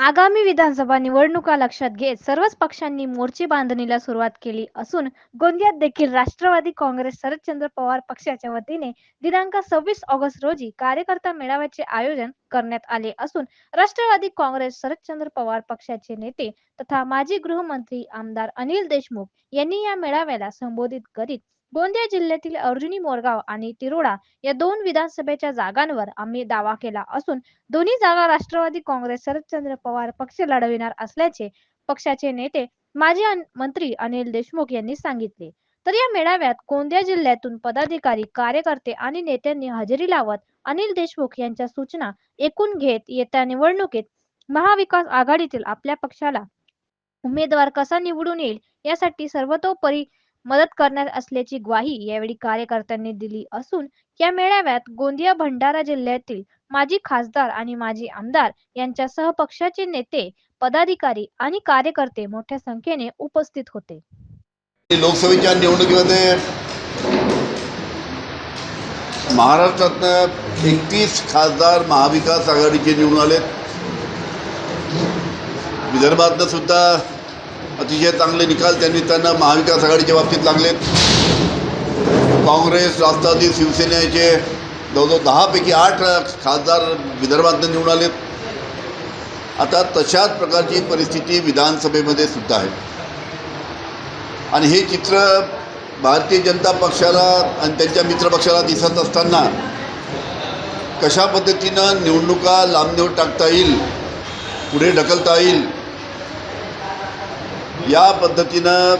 आगामी विधानसभा निवडणुका लक्षात घेत सर्वच पक्षांनी मोर्चे बांधणीला सुरुवात केली असून गोंदियात देखील राष्ट्रवादी काँग्रेस शरदचंद्र पवार पक्षाच्या वतीने दिनांक सव्वीस ऑगस्ट रोजी कार्यकर्ता मेळाव्याचे आयोजन करण्यात आले असून राष्ट्रवादी काँग्रेस शरदचंद्र पवार पक्षाचे नेते तथा माजी गृहमंत्री आमदार अनिल देशमुख यांनी या मेळाव्याला संबोधित करीत गोंदिया जिल्ह्यातील अर्जुनी मोरगाव आणि तिरोडा या दोन विधानसभेच्या जागांवर आम्ही दावा केला असून दोन्ही जागा राष्ट्रवादी काँग्रेस शरदचंद्र पवार पक्ष लढविणार असल्याचे पक्षाचे नेते माजी मंत्री अनिल देशमुख यांनी सांगितले. तर या मेळाव्यात गोंदिया जिल्ह्यातून पदाधिकारी कार्यकर्ते आणि नेत्यांनी हजेरी लावत अनिल देशमुख यांच्या सूचना एकूण घेत येत्या निवडणुकीत महाविकास आघाडीतील आपल्या पक्षाला उमेदवार कसा निवडून येईल यासाठी सर्वतोपरी मदत करणार असल्याची ग्वाही यावेळी कार्यकर्त्यांनी दिली असून या मेळाव्यात गोंदिया भंडारा जिल्ह्यातील माजी खासदार आणि माजी आमदार यांच्यासह पक्षाचे नेते पदाधिकारी आणि कार्यकर्ते मोठ्या संख्येने उपस्थित होते. लोकसभेच्या निवडणुकीमध्ये महाराष्ट्रातनं एकतीस खासदार महाविकास आघाडीचे निवडून आले विदर्भातनं सुद्धा अतिशय चांगले निकाल त्यांनी त्यांना महाविकास आघाडीच्या बाबतीत लागलेत. काँग्रेस राष्ट्रवादी शिवसेनेचे जवळजवळ दहापैकी आठ खासदार विदर्भातनं निवडून आलेत. आता तशाच प्रकारची परिस्थिती विधानसभेमध्ये सुद्धा आहे. आणि हे चित्र भारतीय जनता पक्षाला आणि त्यांच्या मित्रपक्षाला दिसत असताना कशा पद्धतीनं निवडणुका लांबणीवर टाकता येईल पुढे ढकलता येईल या पद्धतीनं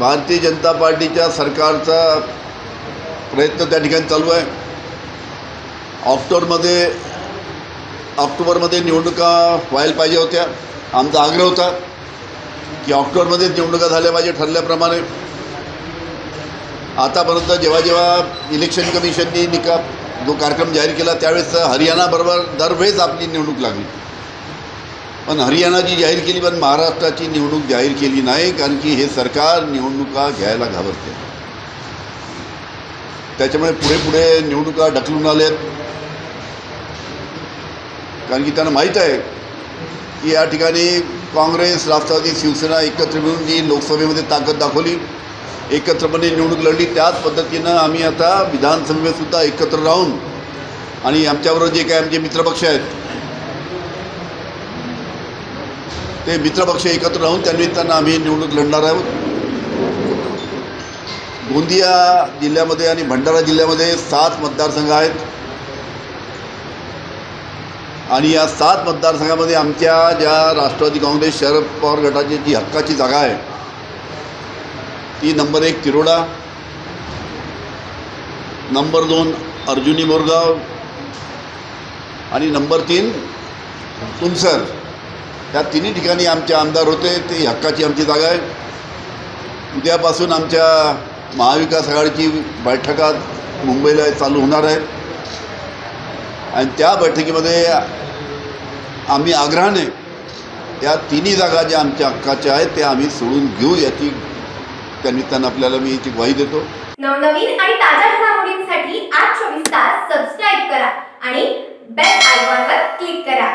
भारतीय जनता पार्टीच्या सरकारचा प्रयत्न त्या ठिकाणी चालू आहे. ऑक्टोबरमध्ये ऑक्टोबरमध्ये निवडणुका व्हायला पाहिजे होत्या. आमचा आग्रह होता की ऑक्टोबरमध्ये निवडणुका झाल्या पाहिजे ठरल्याप्रमाणे. आतापर्यंत जेव्हा जेव्हा इलेक्शन कमिशननी निका जो कार्यक्रम जाहीर केला त्यावेळेस हरियाणाबरोबर दरवेळेस आपली निवडणूक लागली. पण हरियाणाची जाहीर केली पण महाराष्ट्राची निवडणूक जाहीर केली नाही कारण की हे सरकार निवडणुका घ्यायला घाबरते. त्याच्यामुळे पुढे पुढे निवडणुका ढकलून आल्यात कारण की त्यांना माहीत आहे की या ठिकाणी काँग्रेस राष्ट्रवादी शिवसेना एकत्र मिळून जी लोकसभेमध्ये ताकद दाखवली एकत्रपणे निवडणूक लढली त्याच पद्धतीनं आम्ही आता विधानसभेतसुद्धा एकत्र राहून आणि आमच्याबरोबर जे काय आमचे मित्रपक्ष आहेत ते मित्रपक्ष एकत्र राहून त्यानिमित्तानं आम्ही निवडणूक लढणार आहोत. गोंदिया जिल्ह्यामध्ये आणि भंडारा जिल्ह्यामध्ये सात मतदारसंघ आहेत. आणि या सात मतदारसंघामध्ये आमच्या ज्या राष्ट्रवादी काँग्रेस शरद पवार गटाची जी हक्काची जागा आहे ती नंबर एक तिरोडा नंबर दोन अर्जुनी मोरगाव आणि नंबर तीन तुमसर या तिन्ही ठिकाणी आमचे आमदार होते. ते हक्काची आमची जागा आहे. उद्यापासून आमच्या महाविकास आघाडीची बैठका मुंबईला चालू होणार आहे आणि त्या बैठकीमध्ये आम्ही आग्रहाने या तिन्ही जागा ज्या आमच्या हक्काच्या आहेत त्या आम्ही सोडून घेऊ याची त्यानिमित्तानं आपल्याला मी याची ग्वाही देतो. नवनवीन आणि ताज्या घडामोडींसाठी आज चोवीस तास सबस्क्राईब करा आणि बेल आयकॉनवर क्लिक करा.